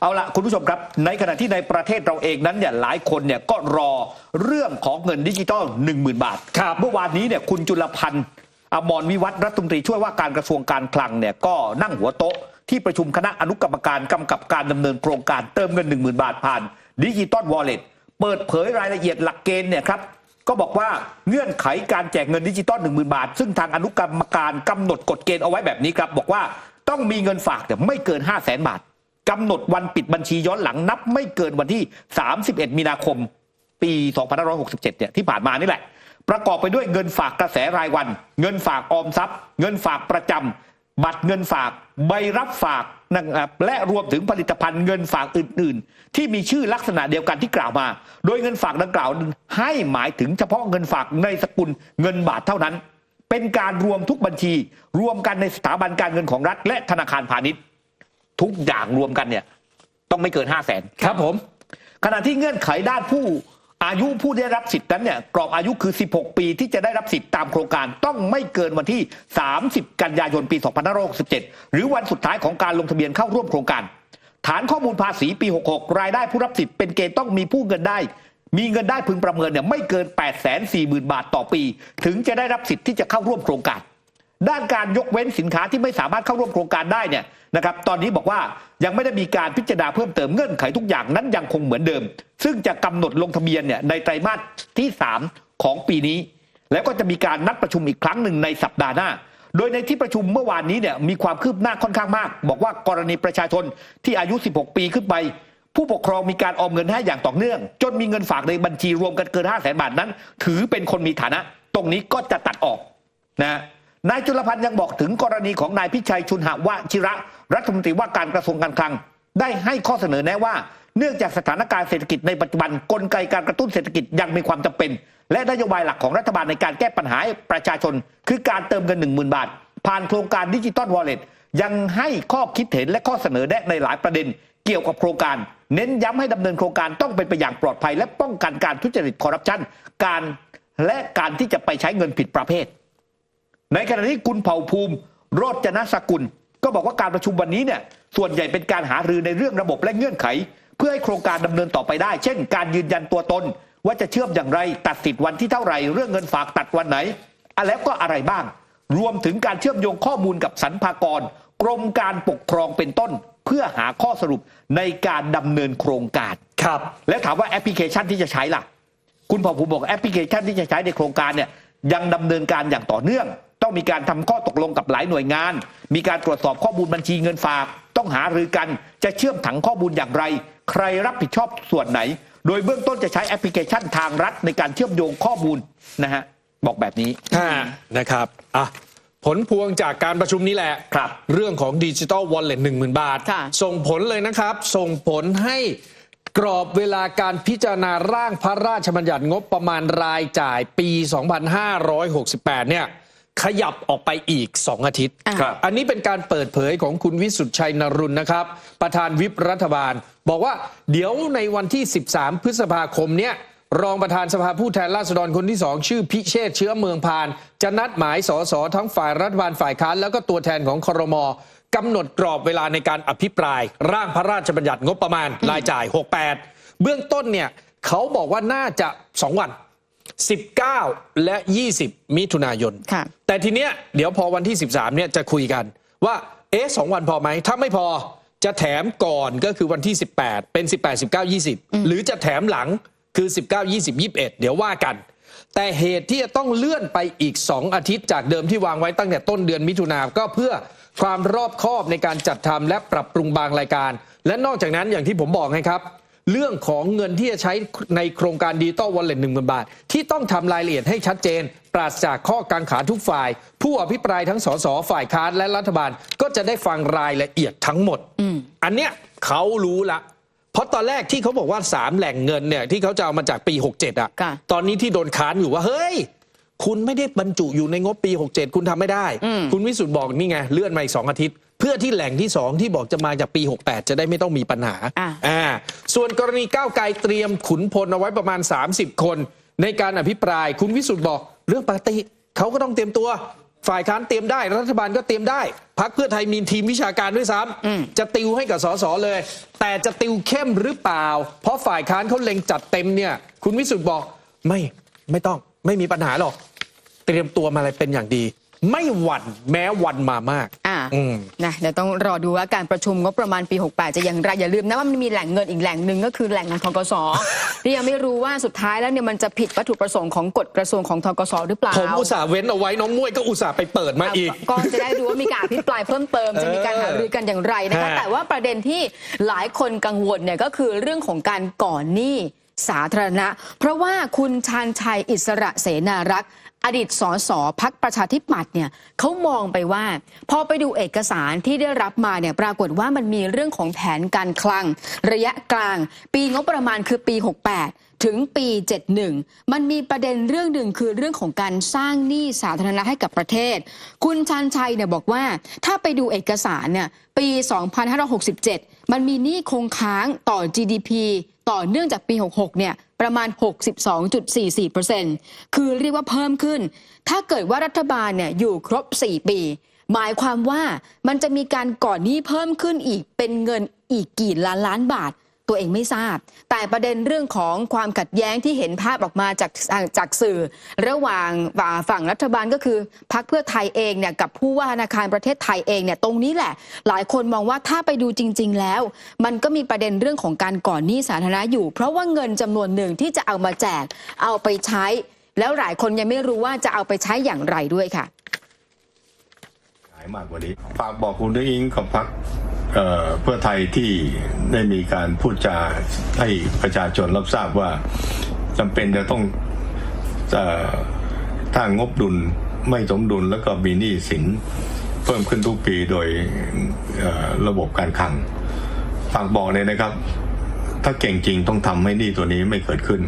เอาละคุณผู้ชมครับ ในขณะที่ในประเทศเราเองนั้นเนี่ยหลายคนเนี่ยก็รอเรื่องของเงินดิจิทัล1 0,000 บาทครับเมื่อวานนี้เนี่ยคุณจุลพันธ์อมรวิวัฒน์รัฐมนตรีช่วยว่าการกระทรวงการคลังเนี่ยก็นั่งหัวโต๊ะ ที่ประชุมคณะอนุกรรมการกำกับการดำเนินโครงการเติมเงิน 1 0,000 บาทผ่านดิจิตอลวอลเล็ตเปิดเผยรายละเอียดหลักเกณฑ์เนี่ยครับก็บอกว่าเงื่อนไขการแจกเงินดิจิตอล1 0,000 บาท ซึ่งทางอนุกรรมการกำหนดกฎเกณฑ์เอาไว้แบบนี้ครับบอกว่าต้องมีเงินฝากเนี่ยไม่เกิน 5 0 0แสนบาท กำหนดวันปิดบัญชีย้อนหลังนับไม่เกินวันที่ 31 มีนาคม ปี2567เนี่ยที่ผ่านมานี่แหละ ประกอบไปด้วยเงินฝากกระแสรายวัน เงินฝากออมทรัพย์ เงินฝากประจำบัตรเงินฝากใบรับฝากนะครับและรวมถึงผลิตภัณฑ์เงินฝากอื่น ๆ ที่มีชื่อลักษณะเดียวกันที่กล่าวมา โดยเงินฝากดังกล่าวให้หมายถึงเฉพาะเงินฝากในสกุลเงินบาทเท่านั้น เป็นการรวมทุกบัญชี รวมกันในสถาบันการเงินของรัฐ และธนาคารพาณิชย์ ทุกอย่างรวมกันเนี่ย ต้องไม่เกิน5 0 0แสนครับผม ขณะที่เงื่อนไขด้านผู้อายุผู้ได้รับสิทธิ์นั้นเนี่ยกรอบอายุคือ 16 ปีที่จะได้รับสิทธิ์ตามโครงการต้องไม่เกินวันที่ 30 กันยายนปี 2567 หรือวันสุดท้ายของการลงทะเบียนเข้าร่วมโครงการ ฐานข้อมูลภาษีปี 66 รายได้ผู้รับสิทธิ์เป็นเกณฑ์ต้องมีผู้เงินได้ มีเงินได้พึงประเมินเนี่ยไม่เกิน 8 4 0 0 0 0 บาทต่อปี ถึงจะได้รับสิทธิ์ที่จะเข้าร่วมโครงการ ด้านการยกเว้นสินค้าที่ไม่สามารถเข้าร่วมโครงการได้เนี่ยนะครับตอนนี้บอกว่ายังไม่ได้มีการพิจารณาเพิ่มเติมเงื่อนไขทุกอย่างนั้นยังคงเหมือนเดิม ซึ่งจะกำหนดลงทะเบียนเนี่ยในไตรมาสที่ 3 ของปีนี้ แล้วก็จะมีการนัดประชุมอีกครั้งหนึ่งในสัปดาห์หน้า โดยในที่ประชุมเมื่อวานนี้เนี่ยมีความคืบหน้าค่อนข้างมาก บอกว่ากรณีประชาชนที่อายุ 16 ปีขึ้นไป ผู้ปกครองมีการออมเงินให้อย่างต่อเนื่อง จนมีเงินฝากในบัญชีรวมกันเกิน5 0 0แสนบาทนั้น ถือเป็นคนมีฐานะ ตรงนี้ก็จะตัดออกนะ นายจุลพันธ์ยังบอกถึงกรณีของนายพิชัยชุนหวชิระ รัฐมนตรีว่าการกระทรวงการคลัง ได้ให้ข้อเสนอแนะว่า เนื่องจากสถานการณ์เศรษฐกิจในปัจจุบันกลไกการกระตุ้นเศรษฐกิจยังมีความจำเป็น และนโยบายหลักของรัฐบาลในการแก้ปัญหาประชาชน คือการเติมเงิน 1 0,000 บาท ผ่านโครงการดิจิตอลวอลเล็ตยังให้ข้อคิดเห็นและข้อเสนอแนะในหลายประเด็น เกี่ยวกับโครงการ เน้นย้ำให้ดำเนินโครงการต้องเป็นไปอย่างปลอดภัย และป้องกันการทุจริตคอร์รัปชันการและการที่จะไปใช้เงินผิดประเภท ในขณะที่คุณเผ่าภูมิ โรจนสกุล ก็บอกว่าการประชุมวันนี้เนี่ยส่วนใหญ่เป็นการหารือในเรื่องระบบและเงื่อนไข เพื่อให้โครงการดำเนินต่อไปได้ เช่น การยืนยันตัวตน ว่าจะเชื่อมอย่างไร ตัดสิทธิ์วันที่เท่าไหร่ เรื่องเงินฝากตัดวันไหนอะแล้วก็อะไรบ้าง รวมถึงการเชื่อมโยงข้อมูลกับสรรพากร กรมการปกครองเป็นต้น เพื่อหาข้อสรุปในการดำเนินโครงการครับ แล้วถามว่าแอปพลิเคชันที่จะใช้ล่ะ คุณผ่าภูมิบอกแอปพลิเคชันที่จะใช้ในโครงการเนี่ยยังดำเนินการอย่างต่อเนื่อง ต้องมีการทำข้อตกลงกับหลายหน่วยงาน มีการตรวจสอบข้อมูลบัญชีเงินฝาก ต้องหารือกัน จะเชื่อมถังข้อมูลอย่างไร ใครรับผิดชอบส่วนไหน โดยเบื้องต้นจะใช้แอปพลิเคชันทางรัฐในการเชื่อมโยงข้อมูลนะฮะบอกแบบนี้อ่านะครับอะผลพวงจากการประชุมนี้แหละครับ เรื่องของดิจิตอลวอลเล็ตหนึ่งหมื่นบาทค่ะส่งผลเลยนะครับ ส่งผลให้กรอบเวลาการพิจารณาร่างพระราชบัญญัติงบประมาณรายจ่ายปี 2568 เนี่ย ขยับออกไปอีก 2 อาทิตย์อ่าครับ อันนี้เป็นการเปิดเผยของคุณวิสุทธิ์ชัยนรุณนะครับ ประธานวิปรัฐบาล บอกว่าเดี๋ยวในวันที่ 13 พฤษภาคมเนี่ยรองประธานสภาผู้แทนราษฎรคนที่สองชื่อพิเชษฐ์เชื้อเมืองพาน จะนัดหมายสสทั้งฝ่ายรัฐบาลฝ่ายค้านแล้วก็ตัวแทนของครมกำหนดกรอบเวลาในการอภิปราย ร่างพระราชบัญญัติงบประมาณรายจ่าย 68 เบื้องต้นเนี่ยเขาบอกว่าน่าจะ 2 วัน 19 และ 20 มิถุนายน ค่ะ แต่ทีเนี้ยเดี๋ยวพอวันที่ 13 เนี่ยจะคุยกันว่า เอ๊ะสองวันพอไหม ถ้าไม่พอจะแถมก่อนก็คือวันที่ 18 เป็น 18 19 20 หรือจะแถมหลังคือ 19 20 21 เดี๋ยวว่ากัน แต่เหตุที่จะต้องเลื่อนไปอีก 2 อาทิตย์จากเดิมที่วางไว้ตั้งแต่ต้นเดือนมิถุนาก็เพื่อความรอบคอบในการจัดทำและปรับปรุงบางรายการ และนอกจากนั้นอย่างที่ผมบอกไงครับ เรื่องของเงินที่จะใช้ในโครงการดิจิตอลวอลเล็ตหนึ่งหมื่นบาท ที่ต้องทำรายละเอียดให้ชัดเจน ปราศจากข้อกังขาทุกฝ่าย ผู้อภิปรายทั้งสสฝ่ายค้านและรัฐบาลก็จะได้ฟังรายละเอียดทั้งหมดอันเนี้ยเขารู้ละเพราะตอนแรกที่เขาบอกว่า 3 แหล่งเงินเนี่ยที่เขาจะเอามาจากปี 67 อะค่ะตอนนี้ที่โดนค้านอยู่ว่า เฮ้ย คุณไม่ได้บรรจุอยู่ในงบปี 67 คุณทำไม่ได้ คุณวิสุทธ์บอกนี่ไง เลื่อนมาอีก2อาทิตย์ เพื่อที่แหล่งที่ 2 ที่บอกจะมาจากปี 68 จะได้ไม่ต้องมีปัญหาอะ อ่าส่วนกรณีก้าวไกลเตรียมขุนพลเอาไว้ประมาณ 30 คน ในการอภิปรายคุณวิสุทธ์บอกเรื่องปกติเขาก็ต้องเตรียมตัว ฝ่ายค้านเตรียมได้ รัฐบาลก็เตรียมได้พักเพื่อไทยมีทีมวิชาการด้วยซ้ำจะติวให้กับสสเลย แต่จะติวเข้มหรือเปล่า เพราะฝ่ายค้านเขาเล็งจัดเต็มเนี่ย คุณวิสุทธ์บอกไม่ไม่ต้องไม่มีปัญหาหรอก เตรียมตัวมาอะไรเป็นอย่างดี ไม่หวั่นแม้วันมามากอ่าอืม นะเดี๋ยวต้องรอดูว่าการประชุมงบประมาณปี 68 จะอย่างไรอย่าลืมนะว่ามันมีแหล่งเงินอีกแหล่งหนึ่งก็คือแหล่งของทกสที่ยังไม่รู้ว่าสุดท้ายแล้วเนี่ยมันจะผิดวัตถุประสงค์ของกฎกระทรวงของทกสหรือเปล่าผมอุตส่าห์เว้นเอาไว้น้องมวยก็อุตส่าห์ไปเปิดมาอีกก็จะได้รู้ว่ามีการอภิปรายเพิ่มเติมจะมีการหารือกันอย่างไรนะคะฮะแต่ว่าประเด็นที่หลายคนกังวลเนี่ยก็คือเรื่องของการก่อนหนี้ สาธารณะ เพราะว่าคุณชาญชัยอิสระเสนารักษ์อดีตสสพักประชาธิปัตย์เนี่ยเขามองไปว่า พอไปดูเอกสารที่ได้รับมาเนี่ยปรากฏว่ามันมีเรื่องของแผนการคลัง ระยะกลาง ปีงบประมาณคือปี 68 ถึงปี 71 มันมีประเด็นเรื่องหนึ่งคือเรื่องของการสร้างหนี้สาธารณะให้กับประเทศ คุณชันชัยเนี่ยบอกว่าถ้าไปดูเอกสารเนี่ยปี 2567 มันมีหนี้คงค้างต่อ GDP ต่อเนื่องจากปี 66 เนี่ยประมาณ 62.44%คือเรียกว่าเพิ่มขึ้น ถ้าเกิดว่ารัฐบาลเนี่ยอยู่ครบ 4 ปี หมายความว่ามันจะมีการก่อนหนี้เพิ่มขึ้นอีกเป็นเงินอีกกี่ล้านล้านบาท ตัวเองไม่ทราบ แต่ประเด็นเรื่องของความขัดแย้งที่เห็นภาพออกมาจากจากสื่อ ระหว่างฝั่งรัฐบาลก็คือพรรคเพื่อไทยเองเนี่ยกับผู้ว่าธนาคารประเทศไทยเองเนี่ยตรงนี้แหละ หลายคนมองว่าถ้าไปดูจริง ๆ แล้ว มันก็มีประเด็นเรื่องของการก่อนหนี้สาธารณะอยู่ เพราะว่าเงินจำนวนหนึ่งที่จะเอามาแจกเอาไปใช้ แล้วหลายคนยังไม่รู้ว่าจะเอาไปใช้อย่างไรด้วยค่ะ ขายมากกว่านี้ฝากบอกคุณด้วยอิงกับพัก เพื่อไทยที่ได้มีการพูดจาให้ประชาชนรับทราบว่าจำเป็นจะต้องออถ้างบดุลไม่สมดุลแล้วก็มีหนี้สินเพิ่มขึ้นทุกปีโดยระบบการคลังฝากบอกเลยนะครับ ถ้าเก่งจริงต้องทำให้หนี้ตัวนี้ไม่เกิดขึ้น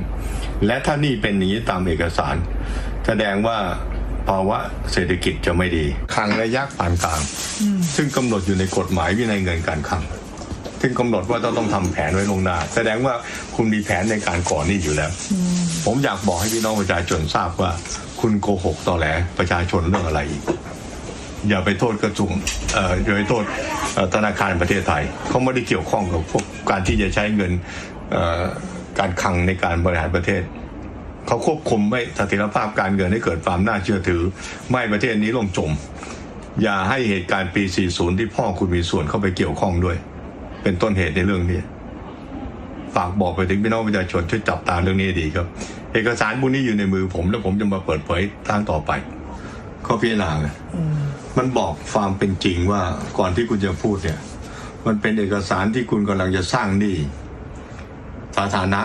และถ้าหนี้เป็นอย่างนี้ตามเอกสาร แสดงว่า ภาวะเศรษฐกิจจะไม่ดีคลังระยะปานกลาง ซึ่งกำหนดอยู่ในกฎหมายวินัยเงินการคลังซึ่งกำหนดว่าต้องต้องทำแผนไว้ลวงหน้า แสดงว่าคุณมีแผนในการก่อนหนี้อยู่แล้ว ผมอยากบอกให้พี่น้องประชาชนทราบว่า คุณโกหกตอแหลประชาชนเรื่องอะไรอีกอย่าไปโทษกระทรวงเอ่ออย่าไปโทษเอ่อธนาคารประเทศไทย เขาไม่ได้เกี่ยวข้องกับพวกการที่จะใช้เงินเอ่อการคลังในการบริหารประเทศ เขาควบคุมไม่เสถียรภาพการเงินให้เกิดความน่าเชื่อถือ ไม่ประเทศนี้ล่มจม อย่าให้เหตุการณ์ปี 40 ที่พ่อคุณมีส่วนเข้าไปเกี่ยวข้องด้วย เป็นต้นเหตุในเรื่องนี้ฝากบอกไปถึงพี่น้องประชาชนช่วยจับตาเรื่องนี้ดีครับ เอกสารพวกนี้อยู่ในมือผมแล้วผมจะมาเปิดเผยทางต่อไปก็พิจารณามันบอกความเป็นจริงว่าก่อนที่คุณจะพูดเนี่ย มันเป็นเอกสารที่คุณกำลังจะสร้างหนี้สาธารณะ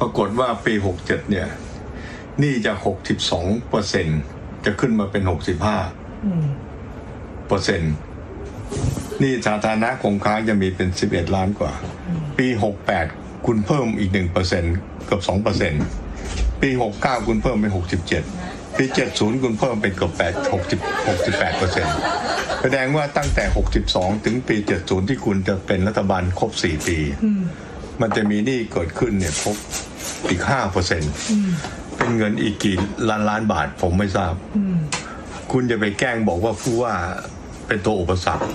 ปรากฏว่าปี 67 เนี่ยหนี้จาก 62เปอร์เซ็นจะขึ้นมาเป็น 65เปอร์เซ็นหนี้สาธารณะคงค้างจะมีเป็น 11 ล้านกว่า ปี 68 คุณเพิ่มอีก 1เปอร์เซ็นเกือบ2เปอร์เซ็นปี 69 คุณเพิ่มเป็น 67 ปี 70 คุณเพิ่มเป็นเกือบ8 60 68เปอร์เซ็นแสดงว่าตั้งแต่ 62 ถึงปี 70 ที่คุณจะเป็นรัฐบาลครบ 4 ปี มันจะมีหนี้เกิดขึ้นเนี่ยครบ อีกห้าเปอร์เซ็นเป็นเงินอีกกี่ล้านล้านบาทผมไม่ทราบ คุณจะไปแกล้งบอกว่าผู้ว่าเป็นตัวอุปสรรค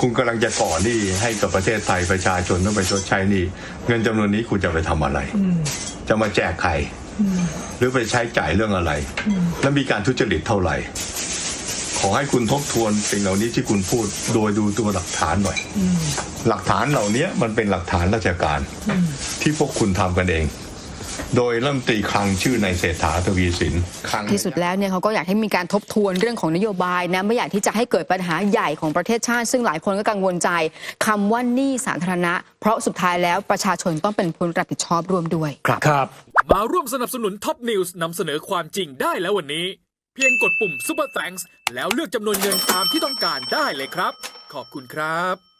คุณกำลังจะก่อหนี้ให้กับประเทศไทยประชาชนต้องไปชดใช้หนี้เงินจำนวนนี้คุณจะไปทำอะไร จะมาแจกใคร หรือไปใช้จ่ายเรื่องอะไร แล้วมีการทุจริตเท่าไหร่ ขอให้คุณทบทวนสิ่งเหล่านี้ที่คุณพูดโดยดูตัวหลักฐานหน่อย หลักฐานเหล่านี้มันเป็นหลักฐานราชการ ที่พวกคุณทำกันเอง โดยรัฐมนตรีคลังชื่อนายเศรษฐาทวีสินคลังที่สุดแล้วเนี่ยเขาก็อยากให้มีการทบทวนเรื่องของนโยบายนะไม่อยากที่จะให้เกิดปัญหาใหญ่ของประเทศชาติ ซึ่งหลายคนก็กังวลใจคำว่าหนี้สาธารณะ เพราะสุดท้ายแล้วประชาชนต้องเป็นผู้รับผิดชอบร่วมด้วยครับ มาร่วมสนับสนุนท็อปนิวส์นำเสนอความจริงได้แล้ววันนี้ เพียงกดปุ่ม Super Thanks แล้วเลือกจำนวนเงินตามที่ต้องการได้เลยครับ ขอบคุณครับ